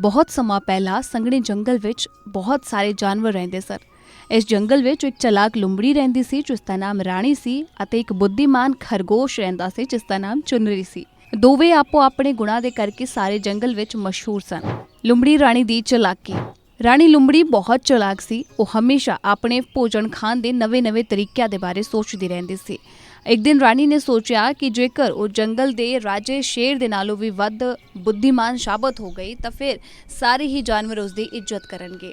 ਬਹੁਤ ਸਮਾਂ ਪਹਿਲਾਂ ਸੰਘਣੇ ਜੰਗਲ ਵਿੱਚ ਬਹੁਤ ਸਾਰੇ ਜਾਨਵਰ ਰਹਿੰਦੇ ਸਨ। ਇਸ ਜੰਗਲ ਵਿੱਚ ਇੱਕ ਚਲਾਕ ਲੁੰਬੜੀ ਰਹਿੰਦੀ ਸੀ, ਜਿਸ ਦਾ ਨਾਮ ਰਾਣੀ ਸੀ ਅਤੇ ਇੱਕ ਬੁੱਧੀਮਾਨ ਖਰਗੋਸ਼ ਰਹਿੰਦਾ ਸੀ, ਜਿਸ ਦਾ ਨਾਮ ਚੁਨਰੀ ਸੀ। ਦੋਵੇਂ ਆਪੋ ਆਪਣੇ ਗੁਣਾਂ ਦੇ ਕਰਕੇ ਸਾਰੇ ਜੰਗਲ ਵਿੱਚ ਮਸ਼ਹੂਰ ਸਨ। ਲੁੰਬੜੀ ਰਾਣੀ ਦੀ ਚਲਾਕੀ। ਰਾਣੀ ਲੁੰਬੜੀ ਬਹੁਤ ਚਲਾਕ ਸੀ। ਉਹ ਹਮੇਸ਼ਾ ਆਪਣੇ ਭੋਜਨ ਖਾਣ ਦੇ ਨਵੇਂ-ਨਵੇਂ ਤਰੀਕਿਆਂ ਦੇ ਬਾਰੇ ਸੋਚਦੀ ਰਹਿੰਦੀ ਸੀ। ਇੱਕ ਦਿਨ ਰਾਣੀ ਨੇ ਸੋਚਿਆ ਕਿ ਜੇਕਰ ਉਹ ਜੰਗਲ ਦੇ ਰਾਜੇ ਸ਼ੇਰ ਦੇ ਨਾਲੋਂ ਵੀ ਵੱਧ ਬੁੱਧੀਮਾਨ ਸਾਬਤ ਹੋ ਗਈ, ਤਾਂ ਫਿਰ ਸਾਰੇ ਹੀ ਜਾਨਵਰ ਉਸ ਦੀ ਇੱਜ਼ਤ ਕਰਨਗੇ।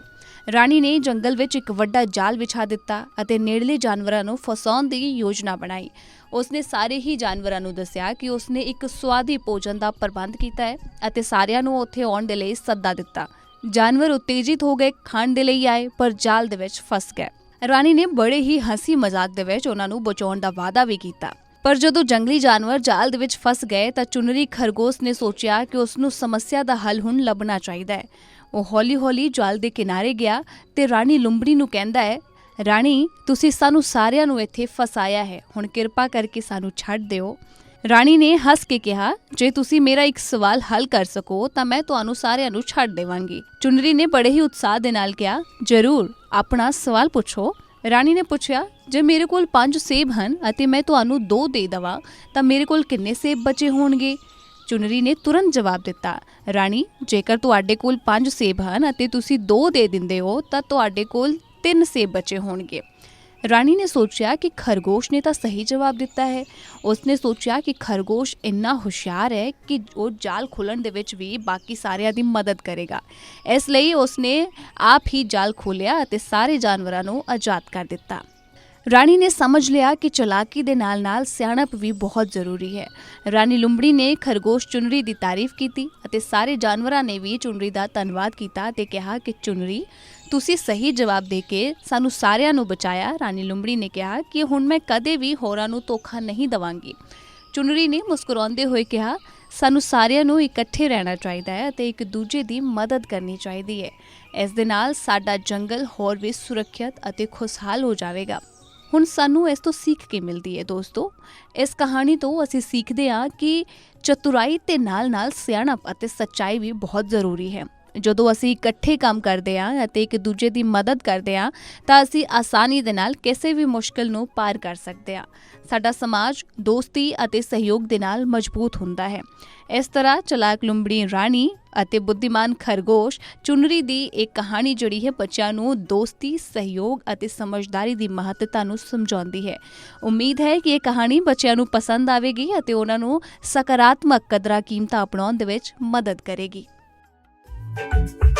ਰਾਣੀ ਨੇ ਜੰਗਲ ਵਿੱਚ ਇੱਕ ਵੱਡਾ ਜਾਲ ਵਿਛਾ ਦਿੱਤਾ ਅਤੇ ਨੇੜਲੇ ਜਾਨਵਰਾਂ ਨੂੰ ਫਸਾਉਣ ਦੀ ਯੋਜਨਾ ਬਣਾਈ। ਉਸਨੇ ਸਾਰੇ ਹੀ ਜਾਨਵਰਾਂ ਨੂੰ ਦੱਸਿਆ ਕਿ ਉਸਨੇ ਇੱਕ ਸਵਾਦੀ ਭੋਜਨ ਦਾ ਪ੍ਰਬੰਧ ਕੀਤਾ ਹੈ ਅਤੇ ਸਾਰਿਆਂ ਨੂੰ ਉੱਥੇ ਆਉਣ ਦੇ ਲਈ ਸੱਦਾ ਦਿੱਤਾ। ਜਾਨਵਰ ਉਤੇਜਿਤ ਹੋ ਗਏ, ਖਾਣ ਦੇ ਲਈ ਆਏ, ਪਰ ਜਾਲ ਦੇ ਵਿੱਚ ਫਸ ਗਏ। ਰਾਣੀ ਨੇ ਬੜੇ ਹੀ ਹਸੀ ਮਜ਼ਾਕ ਦੇ ਵਿੱਚ ਉਹਨਾਂ ਨੂੰ ਬਚਾਉਣ ਦਾ ਵਾਅਦਾ ਵੀ ਕੀਤਾ। ਪਰ ਜਦੋਂ ਜੰਗਲੀ ਜਾਨਵਰ ਜਾਲ ਦੇ ਵਿੱਚ ਫਸ ਗਏ ਤਾਂ ਚੁਨਰੀ ਖਰਗੋਸ਼ ਨੇ ਸੋਚਿਆ ਕਿ ਉਸ ਨੂੰ ਸਮੱਸਿਆ ਦਾ ਹੱਲ ਹੁਣ ਲੱਭਣਾ ਚਾਹੀਦਾ ਹੈ। ਉਹ ਹੌਲੀ-ਹੌਲੀ ਜਾਲ ਦੇ ਕਿਨਾਰੇ ਗਿਆ ਤੇ ਰਾਣੀ ਲੁੰਬੜੀ ਨੂੰ ਕਹਿੰਦਾ ਹੈ, ਰਾਣੀ, ਤੁਸੀਂ ਸਾਨੂੰ ਸਾਰਿਆਂ ਨੂੰ ਇੱਥੇ ਫਸਾਇਆ ਹੈ। ਹੁਣ ਕਿਰਪਾ ਕਰਕੇ ਸਾਨੂੰ ਛੱਡ ਦਿਓ। ਰਾਣੀ ਨੇ ਹੱਸ ਕੇ ਕਿਹਾ, ਜੇ ਤੁਸੀਂ ਮੇਰਾ ਇੱਕ ਸਵਾਲ ਹੱਲ ਕਰ ਸਕੋ ਤਾਂ ਮੈਂ ਤੁਹਾਨੂੰ ਸਾਰਿਆਂ ਨੂੰ ਛੱਡ ਦੇਵਾਂਗੀ। ਚੁਨਰੀ ਨੇ ਬੜੇ ਹੀ ਉਤਸ਼ਾਹ ਦੇ ਨਾਲ ਕਿਹਾ, ਜ਼ਰੂਰ। ਆਪਣਾ ਸਵਾਲ ਪੁੱਛੋ। ਰਾਣੀ ਨੇ ਪੁੱਛਿਆ, ਜੇ ਮੇਰੇ ਕੋਲ 5 ਸੇਬ ਹਨ ਅਤੇ ਮੈਂ ਤੁਹਾਨੂੰ 2 ਦੇ ਦਵਾਂ, ਤਾਂ ਮੇਰੇ ਕੋਲ ਕਿੰਨੇ ਸੇਬ ਬਚੇ ਹੋਣਗੇ? ਚੁਨਰੀ ਨੇ ਤੁਰੰਤ ਜਵਾਬ ਦਿੱਤਾ, ਰਾਣੀ, ਜੇਕਰ ਤੁਹਾਡੇ ਕੋਲ 5 ਸੇਬ ਹਨ ਅਤੇ ਤੁਸੀਂ 2 ਦੇ ਦਿੰਦੇ ਹੋ, ਤਾਂ ਤੁਹਾਡੇ ਕੋਲ 3 ਸੇਬ ਬਚੇ ਹੋਣਗੇ। ਰਾਣੀ ਨੇ ਸੋਚਿਆ ਕਿ ਖਰਗੋਸ਼ ਨੇ ਤਾਂ ਸਹੀ ਜਵਾਬ ਦਿੱਤਾ ਹੈ। ਉਸਨੇ ਸੋਚਿਆ ਕਿ ਖਰਗੋਸ਼ ਇੰਨਾ ਹੁਸ਼ਿਆਰ ਹੈ ਕਿ ਉਹ ਜਾਲ ਖੋਲਣ ਦੇ ਵਿੱਚ ਵੀ ਬਾਕੀ ਸਾਰਿਆਂ ਦੀ ਮਦਦ ਕਰੇਗਾ। ਇਸ ਲਈ ਉਸਨੇ ਆਪ ਹੀ ਜਾਲ ਖੋਲ੍ਹਿਆ ਅਤੇ ਸਾਰੇ ਜਾਨਵਰਾਂ ਨੂੰ ਆਜ਼ਾਦ ਕਰ ਦਿੱਤਾ। ਰਾਣੀ ਨੇ ਸਮਝ ਲਿਆ ਕਿ ਚਲਾਕੀ ਦੇ ਨਾਲ-ਨਾਲ ਸਿਆਣਪ ਵੀ ਬਹੁਤ ਜ਼ਰੂਰੀ ਹੈ। ਰਾਣੀ ਲੁੰਬੜੀ ਨੇ ਖਰਗੋਸ਼ ਚੁਨਰੀ ਦੀ ਤਾਰੀਫ ਕੀਤੀ ਅਤੇ ਸਾਰੇ ਜਾਨਵਰਾਂ ਨੇ ਵੀ ਚੁਨਰੀ ਦਾ ਧੰਨਵਾਦ ਕੀਤਾ ਤੇ ਕਿਹਾ ਕਿ, ਚੁਨਰੀ, ਤੁਸੀਂ ਸਹੀ ਜਵਾਬ ਦੇ ਕੇ ਸਾਨੂੰ ਸਾਰਿਆਂ ਨੂੰ ਬਚਾਇਆ। ਰਾਣੀ ਲੁੰਬੜੀ ਨੇ ਕਿਹਾ ਕਿ, ਹੁਣ ਮੈਂ ਕਦੇ ਵੀ ਹੋਰਾਂ ਨੂੰ ਧੋਖਾ ਨਹੀਂ ਦਵਾਂਗੀ। ਚੁਨਰੀ ਨੇ ਮੁਸਕਰਾਉਂਦੇ ਹੋਏ ਕਿਹਾ, ਸਾਨੂੰ ਸਾਰਿਆਂ ਨੂੰ ਇਕੱਠੇ ਰਹਿਣਾ ਚਾਹੀਦਾ ਹੈ ਅਤੇ ਇੱਕ ਦੂਜੇ ਦੀ ਮਦਦ ਕਰਨੀ ਚਾਹੀਦੀ ਹੈ। ਇਸ ਦੇ ਨਾਲ ਸਾਡਾ ਜੰਗਲ ਹੋਰ ਵੀ ਸੁਰੱਖਿਅਤ ਅਤੇ ਖੁਸ਼ਹਾਲ ਹੋ ਜਾਵੇਗਾ। ਹੁਣ ਸਾਨੂੰ ਇਸ ਤੋਂ ਸਿੱਖ ਕੇ ਮਿਲਦੀ ਹੈ ਦੋਸਤੋ। ਇਸ ਕਹਾਣੀ ਤੋਂ ਅਸੀਂ ਸਿੱਖਦੇ ਹਾਂ ਕਿ ਚਤੁਰਾਈ ਤੇ ਨਾਲ-ਨਾਲ ਸਿਆਣਪ ਅਤੇ ਸੱਚਾਈ ਵੀ ਬਹੁਤ ਜ਼ਰੂਰੀ ਹੈ। ਜਦੋਂ ਅਸੀਂ ਇਕੱਠੇ ਕੰਮ ਕਰਦੇ ਹਾਂ ਅਤੇ ਇੱਕ ਦੂਜੇ ਦੀ ਮਦਦ ਕਰਦੇ ਹਾਂ, ਤਾਂ ਅਸੀਂ ਆਸਾਨੀ ਦੇ ਨਾਲ ਕਿਸੇ ਵੀ ਮੁਸ਼ਕਲ ਨੂੰ ਪਾਰ ਕਰ ਸਕਦੇ ਹਾਂ। ਸਾਡਾ ਸਮਾਜ ਦੋਸਤੀ ਅਤੇ ਸਹਿਯੋਗ ਦੇ ਨਾਲ ਮਜ਼ਬੂਤ ਹੁੰਦਾ ਹੈ। ਇਸ ਤਰ੍ਹਾਂ ਚਲਾਕ ਲੁੰਬੜੀ ਰਾਣੀ ਅਤੇ ਬੁੱਧੀਮਾਨ ਖਰਗੋਸ਼ ਚੁਨਰੀ ਦੀ ਇੱਕ ਕਹਾਣੀ ਜਿਹੜੀ ਹੈ ਬੱਚਿਆਂ ਨੂੰ ਦੋਸਤੀ, ਸਹਿਯੋਗ ਅਤੇ ਸਮਝਦਾਰੀ ਦੀ ਮਹੱਤਤਾ ਨੂੰ ਸਮਝਾਉਂਦੀ ਹੈ। ਉਮੀਦ ਹੈ ਕਿ ਇਹ ਕਹਾਣੀ ਬੱਚਿਆਂ ਨੂੰ ਪਸੰਦ ਆਵੇਗੀ ਅਤੇ ਉਹਨਾਂ ਨੂੰ ਸਕਾਰਾਤਮਕ ਕਦਰਾਂ ਕੀਮਤਾਂ ਅਪਣਾਉਣ ਦੇ ਵਿੱਚ ਮਦਦ ਕਰੇਗੀ। Thank you.